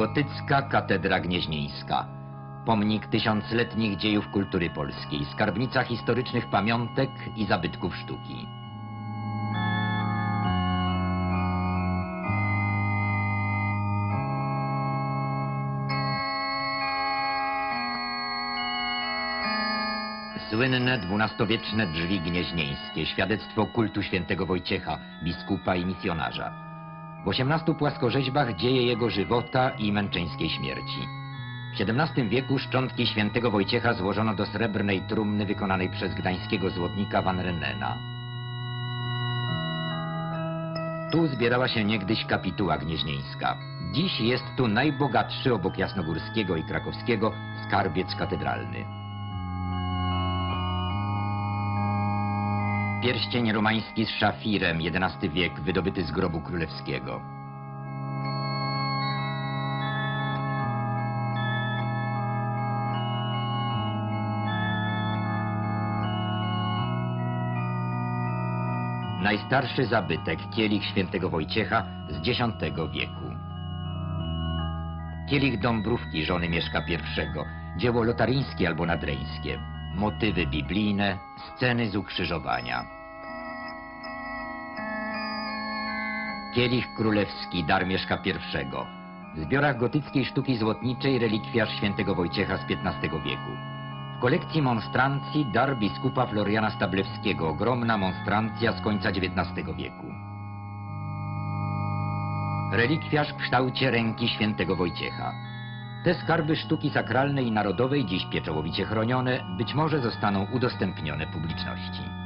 Gotycka Katedra Gnieźnieńska. Pomnik tysiącletnich dziejów kultury polskiej, skarbnica historycznych pamiątek i zabytków sztuki. Słynne dwunastowieczne drzwi gnieźnieńskie, świadectwo kultu świętego Wojciecha, biskupa i misjonarza. W osiemnastu płaskorzeźbach dzieje jego żywota i męczeńskiej śmierci. W XVII wieku szczątki świętego Wojciecha złożono do srebrnej trumny wykonanej przez gdańskiego złotnika Van Rennena. Tu zbierała się niegdyś kapituła gnieźnieńska. Dziś jest tu najbogatszy obok Jasnogórskiego i Krakowskiego skarbiec katedralny. Pierścień romański z szafirem, XI wiek, wydobyty z grobu królewskiego. Najstarszy zabytek, kielich świętego Wojciecha z X wieku. Kielich Dąbrówki żony Mieszka I, dzieło lotaryńskie albo nadreńskie, motywy biblijne, sceny z ukrzyżowania. Kielich królewski, dar Mieszka I. W zbiorach gotyckiej sztuki złotniczej relikwiarz świętego Wojciecha z XV wieku. W kolekcji monstrancji dar biskupa Floriana Stablewskiego, ogromna monstrancja z końca XIX wieku. Relikwiarz w kształcie ręki świętego Wojciecha. Te skarby sztuki sakralnej i narodowej, dziś pieczołowicie chronione, być może zostaną udostępnione publiczności.